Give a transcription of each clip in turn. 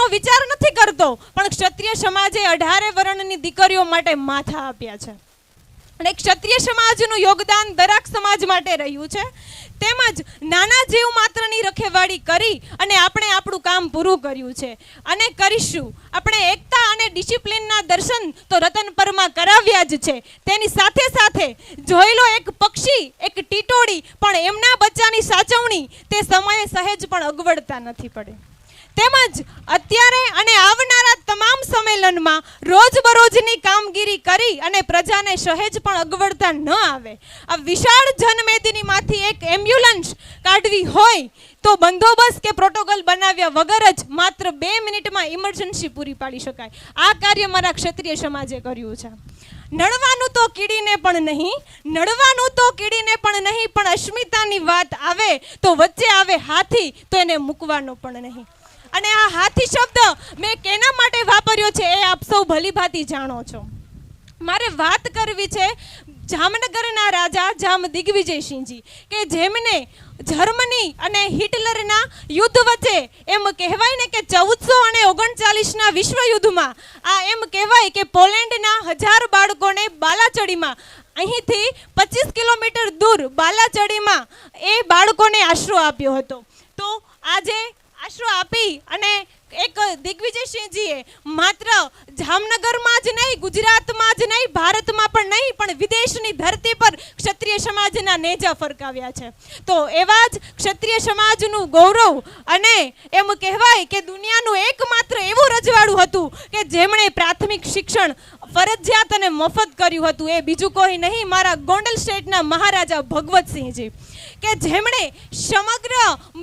જાતનો વિચાર નથી કરતો. પણ ક્ષત્રિય સમાજે અઢારે વર્ણની દીકરીઓ માટે માથા આપ્યા છે. અને ક્ષત્રિય સમાજનું યોગદાન દરેક સમાજ માટે રહ્યું છે. તેમજ નાના જીવ માત્રની રખેવાળી કરી અને આપણે આપણું કામ પૂરું કર્યું છે. અને કરીશું. આપણે એકતા અને ડિસિપ્લિનના દર્શન તો રતન પરમાં કરાવ્યા જ છે. તેની સાથે સાથે જોઈ લો એક પક્ષી, એક ટીટોડી પણ એમના બચ્ચાની સાચવણી તે સમયે સહેજ પણ અગવડતા નથી પડે. તેમજ અત્યારે અને આવનારા તમામ સંમેલનમાં રોજબરોજની કામગીરી કરી અને પ્રજાને સહેજ પણ અગવડતા ન આવે. આ વિશાળ જનમેદનીમાંથી એક એમ્બ્યુલન્સ કાઢવી હોય તો બંદોબસ્ત કે પ્રોટોકોલ બનાવ્યા વગર જ માત્ર બે મિનિટમાં ઇમરજન્સી પૂરી પાડી શકાય. આ કાર્ય મારા ક્ષત્રિય સમાજે કર્યું છે. નડવાનું તો કીડીને પણ નહીં, નડવાનું તો કીડીને પણ નહીં, પણ અસ્મિતાની વાત આવે તો વચ્ચે આવે હાથી, તો એને મૂકવાનો પણ નહીં. અને આ હાથી શબ્દ મેં કેના માટે વાપર્યો છે એ આપ સૌ ભલીભાતી જાણો છો. મારે વાત કરવી છે જામનગરના રાજા જામ દિગ્વિજયસિંહજી કે જેમને જર્મની અને હિટલરના યુદ્ધ વચ્ચે એમ કહેવાય ને કે ચૌદસો અને ઓગણચાલીસના વિશ્વ યુદ્ધમાં આ એમ કહેવાય કે પોલેન્ડના હજાર બાળકોને બાલાચડીમાં અહીંથી પચીસ કિલોમીટર દૂર બાલાચડીમાં એ બાળકોને આશરો આપ્યો હતો. તો આજે આશરો આપી અને એક દિગ્વિજયસિંહજીએ માત્ર જામનગરમાં જ નહીં, ગુજરાતમાં જ નહીં, ભારતમાં પણ નહીં, પણ વિદેશની ધરતી પર ક્ષત્રિય સમાજના નેજા ફરકાવ્યા છે. તો એવા જ ક્ષત્રિય સમાજનું ગૌરવ અને એમ કહેવાય કે દુનિયાનું એકમાત્ર એવું રજવાડું હતું કે જેમણે પ્રાથમિક શિક્ષણ ફરજિયાત અને મફત કર્યું હતું. એ બીજું કોઈ નહીં, મારા ગોંડલ સ્ટેટના મહારાજા ભગવતસિંહજી. કે જેમણે સમગ્ર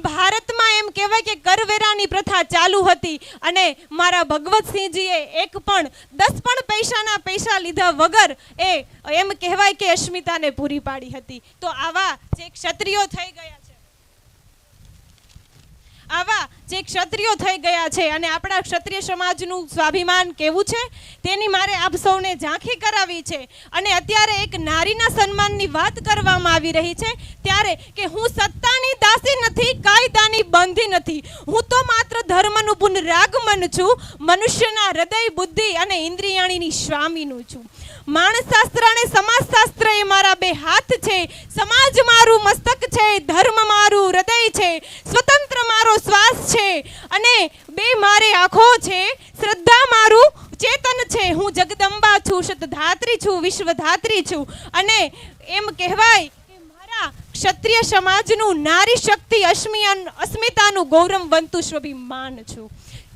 ભારતમાં એમ કહેવાય કે કરવેરાની પ્રથા ચાલુ હતી અને મારા ભગવતસિંહજીએ એક પણ, દસ પણ પૈસાના પૈસા લીધા વગર એ એમ કહેવાય કે અસ્મિતાને પૂરી પાડી હતી. તો આવા જે ક્ષત્રિયો થઈ ગયા આવા જે ક્ષત્રિયો થઈ ગયા છે અને આપણા ક્ષત્રિય સમાજનું સ્વાભિમાન કેવું છે, તેની મારે આપ સૌને ઝાંખી કરાવી છે. અને અત્યારે એક નારીના સન્માનની વાત કરવામાં આવી રહી છે, ત્યારે કે હું સત્તાની દાસી નથી, કાયદાની બંધી નથી. હું તો માત્ર ધર્મનું પુનરાગમન છું, મનુષ્યના હૃદય, બુદ્ધિ અને ઇન્દ્રિયાણીની સ્વામીનું છું. માણસશાસ્ત્ર અને સમાજશાસ્ત્ર એ મારા બે હાથ છે. સમાજ મારું મસ્તક છે, ધર્મ મારું હૃદય છે. સ્વતંત્ર મારો શ્વાસ છે અને બે મારે આંખો છે. શ્રદ્ધા મારું ચેતન છે. હું જગદંબા છું, શતધાત્રી છું, વિશ્વધાત્રી છું. અને એમ કહેવાય ક્ષત્રિય સમાજનું નારી શક્તિ અસ્મિયાન અસ્મિતાનું ગૌરવવંતું સ્વાભિમાન છું.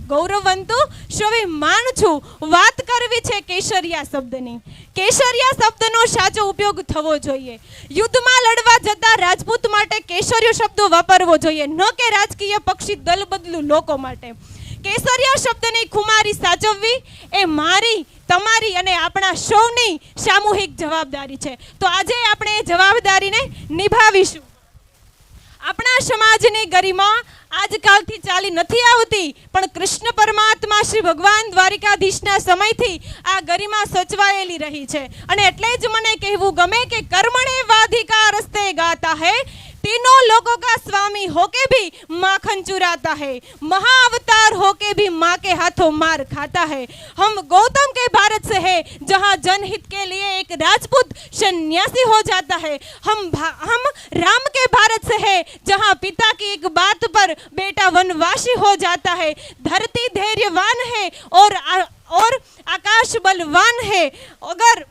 ગૌરવવંતુ સ્વાભિમાન છું. વાત કરવી છે કેસરિયા શબ્દની. કેસરિયા શબ્દનો સાચો ઉપયોગ થવો જોઈએ. યુદ્ધમાં લડવા જતા રાજપૂત માટે કેસરિયો શબ્દો વાપરવો જોઈએ, ન કે રાજકીય પક્ષી દલબદલું લોકો માટે. કેસરિયા શબ્દની ખુમારી સાચવવી એ મારી તમારી અને આપણા સૌની સામૂહિક જવાબદારી છે તો આજે આપણે એ જવાબદારીને નિભાવીશું આપણા સમાજની ગરિમા આજકાલથી ચાલી નથી આવતી પણ કૃષ્ણ પરમાત્મા શ્રી ભગવાન દ્વારિકાધીશના સમયથી આ ગરિમા સચવાયેલી રહી છે અને એટલે જ મને કહેવું ગમે કે કર્મણે વાધિકા રસ્તે ગાતા હૈ तीनों लोगों का स्वामी होके भी माखन चुराता है महाअवतार होके भी माँ के हाथों मार खाता है हम गौतम के भारत से है जहाँ जनहित के लिए एक राजपूत सन्यासी हो जाता है हम भा- हम राम के भारत से है जहाँ पिता की एक बात पर बेटा वनवासी हो जाता है धरती धैर्यवान है और आ- और आकाश बलवान है अगर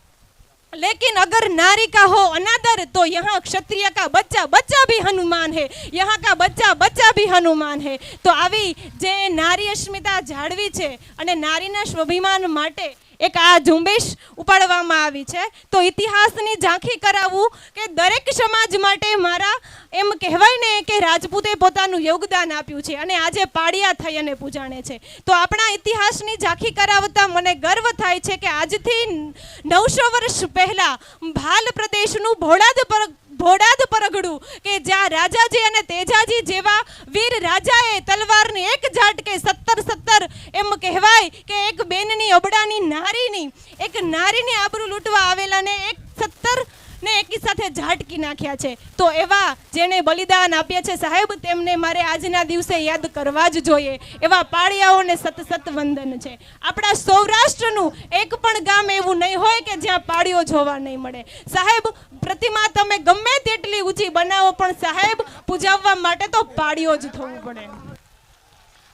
लेकिन अगर नारी का हो अनादर तो यहाँ क्षत्रिय का बच्चा बच्चा भी हनुमान है यहाँ का बच्चा बच्चा भी हनुमान है તો આવી જે નારી અસ્મિતા જાળવી છે અને નારીના સ્વાભિમાન માટે એક આ ઝુંબેશ ઉપાડવામાં આવી છે. તો ઇતિહાસની ઝાંખી કરાવવું કે દરેક સમાજ માટે મારા એમ કહેવાય ને કે રાજપૂતે પોતાનું યોગદાન આપ્યું છે અને આજે પાડિયા થઈ અને પૂજાણે છે. તો આપણા ઇતિહાસની ઝાંખી કરાવતા મને ગર્વ થાય છે કે આજથી નવસો વર્ષ પહેલાં ભાલ પ્રદેશનું ભોળાદ પર ભોડાદ પરગડું કે જ્યાં રાજાજી અને તેજાજી જેવા વીર રાજાએ તલવારની એક ઝાટકે સત્તર સત્તર એમ કહેવાય કે એક બેનની અબડાની નારીની, એક નારીની આબરૂ લૂંટવા આવેલા સાથે ઝાટકી નાખ્યા છે. તો એવા જેણે બલિદાન આપ્યા છે સાહેબ, તેમને મારે આજના દિવસે યાદ કરવા જ જોઈએ. એવા પાળિયાઓને સત સત વંદન છે. આપણા સૌરાષ્ટ્રનું એક પણ ગામ એવું નહીં હોય કે જ્યાં પાળીઓ જોવા નહીં મળે. સાહેબ, પ્રતિમા તમે ગમે તેટલી ઊંચી બનાવો, પણ સાહેબ, પૂજાવવા માટે તો પાળીઓ જ થવું પડે.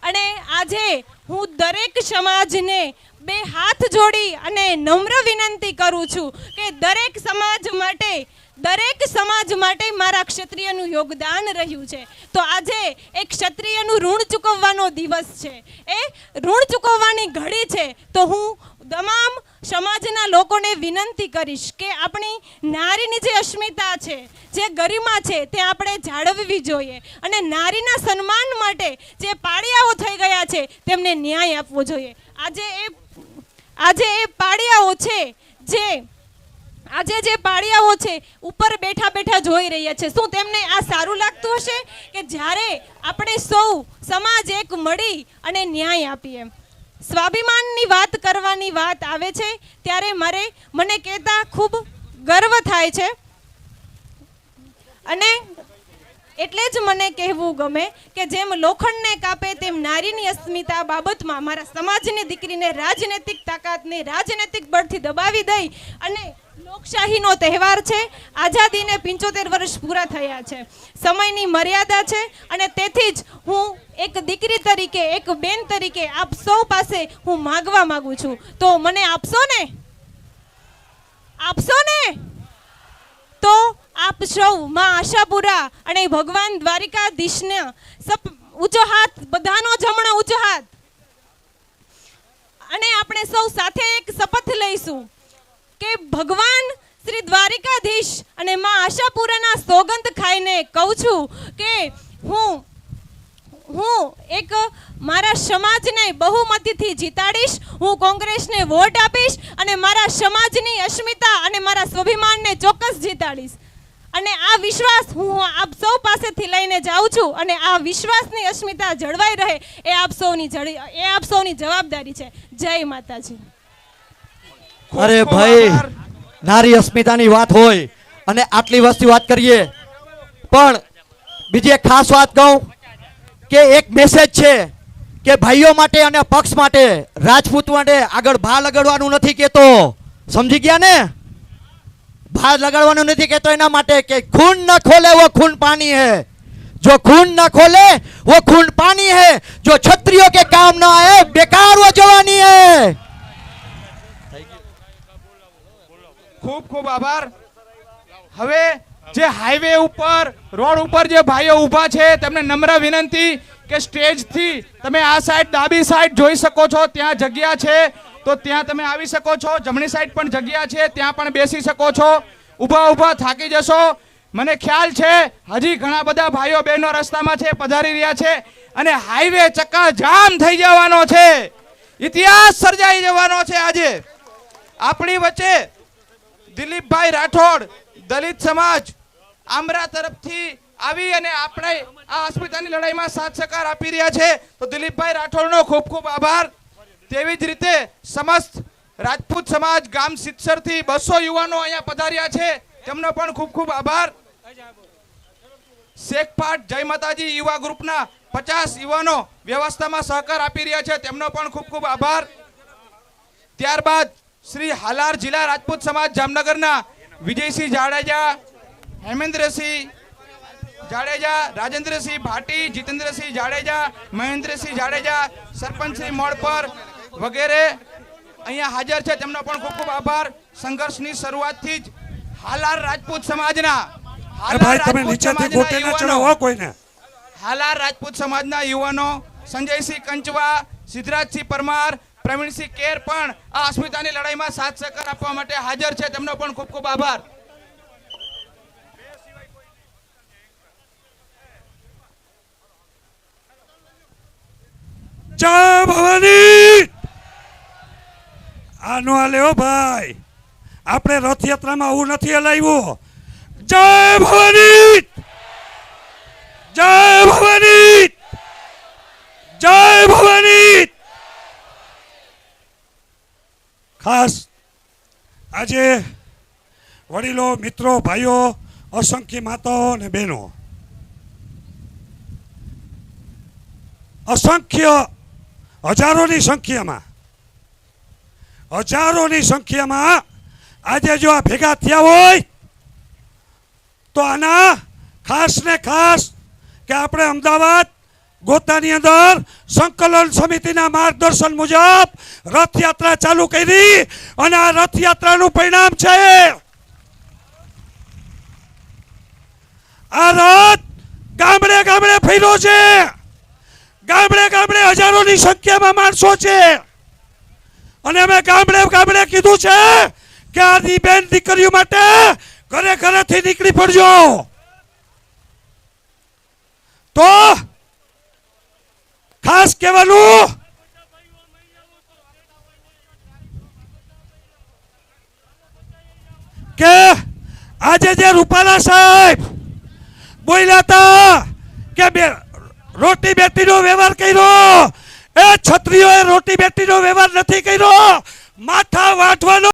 અને આજે હું દરેક સમાજને બે હાથ જોડી અને નમ્ર વિનંતી કરું છું કે દરેક સમાજ માટે દરેક સમાજ માટે મારા ક્ષત્રિયનું યોગદાન રહ્યું છે. તો આજે એ ક્ષત્રિયનું ઋણ ચૂકવવાનો દિવસ છે. એ ઋણ ચૂકવવાની ઘડી છે. તો હું તમામ સમાજના લોકોને વિનંતી કરીશ કે આપણી નારીની જે અસ્મિતા છે, જે ગરિમા છે, તે આપણે જાળવવી જોઈએ. અને નારીના સન્માન માટે જે પાળિયાઓ થઈ ગયા છે, તેમને ન્યાય આપવો જોઈએ. આજે એ આજે એ પાળિયાઓ છે, જે આજે જે પાળિયાઓ છે, ઉપર બેઠા બેઠા જોઈ રહ્યા છે. શું તેમને આ સારું લાગતું હશે કે જ્યારે આપણે સૌ સમાજ એક મળી અને ન્યાય આપીએ? સ્વાભિમાનની વાત કરવાની વાત આવે છે, ત્યારે મારે, મને કહેતા ખૂબ ગર્વ થાય છે. અને એટલે જ મને કહેવું ગમે કે જેમ લોખંડને કાપે, તેમ નારીની અસ્મિતા બાબતમાં મારા સમાજની દીકરીને રાજનૈતિક તાકાતને રાજનૈતિક બળથી દબાવી દઈ અને લોકશાહીનો તહેવાર છે. આઝાદીને પંચોતેર વર્ષ પૂરા થયા છે. સમયની મર્યાદા છે અને તેથી જ હું એક દીકરી તરીકે, એક બેન તરીકે આપ સૌ પાસે હું માગવા માંગુ છું. તો મને આપશો ને? આપશો ને? તો આપ સૌ માં આશાપુરા અને ભગવાન દ્વારિકાધીશને સપ ઊંચો હાથ, બધાનો જમણો ઊંચો હાથ. અને આપણે સૌ સાથે એક શપથ લઈશું. કે ભગવાન શ્રી દ્વારિકાધીશ અને માં આશાપુરાના સોગંદ ખાઈને કહું છું કે હું હું એક મારા સમાજને બહુમતીથી જીતાડીશ, હું કોંગ્રેસને વોટ આપીશ અને મારા સમાજની અસ્મિતા અને મારા સ્વાભિમાનને ચોક્કસ જીતાડીશ. અને આ વિશ્વાસ હું આપ સૌ પાસેથી લઈને જાઉં છું અને આ વિશ્વાસની અસ્મિતા જળવાઈ રહે એ આપ સૌની જળ, એ આપ સૌની જવાબદારી છે. જય માતાજી. અરે ખૂબ ભાઈ આભાર. નારી અસ્મિતાની વાત હોય અને આટલી વસ્તી વાત કરીએ પણ બીજી એક ખાસ વાત કહું કે એક મેસેજ છે કે ભાઈઓ માટે અને પક્ષ માટે રાજપૂત માટે આગળ ભા લગાડવાનું નથી કેતો સમજી ગયા ને ભા લગાડવાનું નથી કેતો એના માટે કે ખૂન ન ખોલે वो खून पानी है जो खून न खोले वो खून पानी है जो क्षत्रियो के काम न आए बेकार वो जवानी है ખૂબ ખૂબ આભાર. હવે જે હાઈવે ઉપર રોડ ઉપર જે ભાઈઓ ઊભા છે, તેમને નમ્ર વિનંતી કે સ્ટેજથી તમે આ સાઈડ ડાબી સાઈડ જોઈ શકો છો. ત્યાં જગ્યા છે. તો ત્યાં તમે આવી શકો છો. જમણી સાઈડ પણ જગ્યા છે. ત્યાં પણ બેસી શકો છો. ઊભા ઊભા થાકી જશો. મને ખ્યાલ છે, હજી ઘણા બધા ભાઈઓ બહેનો રસ્તામાં છે, પધારી રહ્યા છે. અને હાઈવે ચક્કા જામ થઈ જવાનો છે. ઇતિહાસ સર્જાઈ જવાનો છે આજે. આપણી વચ્ચે દિલીપભાઈ રાઠોડ, દલિત સમાજ, આમરા તરફથી આવી અને આપણે આ અસ્મિતાની લડાઈમાં સાથ સહકાર આપી રહ્યા છે. તો દિલીપભાઈ રાઠોડનો ખૂબ ખૂબ આભાર. તેવી જ રીતે સમસ્ત રાજપૂત સમાજ, ગામ સિત્સરથી બસો યુવાનો અહીંયા પધાર્યા છે. તેમનો પણ ખૂબ ખૂબ આભાર. શેખપાટ જય માતાજી યુવા ગ્રુપના પચાસ યુવાનો વ્યવસ્થામાં સહકાર આપી રહ્યા છે. તેમનો પણ ખૂબ ખૂબ આભાર. ત્યારબાદ શ્રી હાલાર જિલ્લા રાજપૂત સમાજ જામનગરના વિજયસિંહ જાડેજા હેમેન્દ્રસિંહ જાડેજા રાજેન્દ્રસિંહ ભાટી જીતેન્દ્રસિંહ જાડેજા મહેન્દ્રસિંહ જાડેજા સરપંચશ્રી મોડપર વગેરે અહીંયા હાજર છે. તેમનો પણ ખૂબ ખૂબ આભાર. સંઘર્ષની શરૂઆતથી જ હાલાર રાજપૂત સમાજના હાલાર રાજપૂત સમાજના યુવાનો સંજયસિંહ કંચવા સિદ્ધરાજસિંહ પરમાર પ્રવીણસિંહ કેર પણ આ અસ્મિતાની લડાઈમાં સાથ સહકાર આપવા માટે હાજર છે. તેમનો પણ ખૂબ ખૂબ આભાર. જય આનો ભાઈ. આપણે રથયાત્રામાં આવું નથી હલાવ્યું. જય ભવાની! જય ભવાની જય ભવાની ખાસ આજે વડીલો, મિત્રો, ભાઈઓ, અસંખ્ય માતાઓ અને બહેનો. અસંખ્ય હજારોની સંખ્યામાં હજારોની સંખ્યામાં આજે જો આ ભેગા થયા હોય, તો આના ખાસ ને ખાસ કે આપણે અમદાવાદ ગોતાની અંદર સંકલન સમિતિના માર્ગદર્શન મુજબ રથયાત્રા ચાલુ કરી અને આ રથયાત્રાનું પરિણામ છે. આ રથ ગામડે ગામડે ફર્યો છે. ગામડે ગામડે હજારોની સંખ્યામાં માણસો છે. અને અમે ગામડે ગામડે કીધું છે કે આ બેન દીકરીઓ માટે ઘરે ઘરેથી નીકળી પડજો. તો કહેવાનું કે આજે જે રૂપાલા સાહેબ બોલ્યા હતા કે રોટી બેટીનો વ્યવહાર કર્યો એ છત્રીઓએ રોટી બેટીનો વ્યવહાર નથી કર્યો માથા વાટવાનો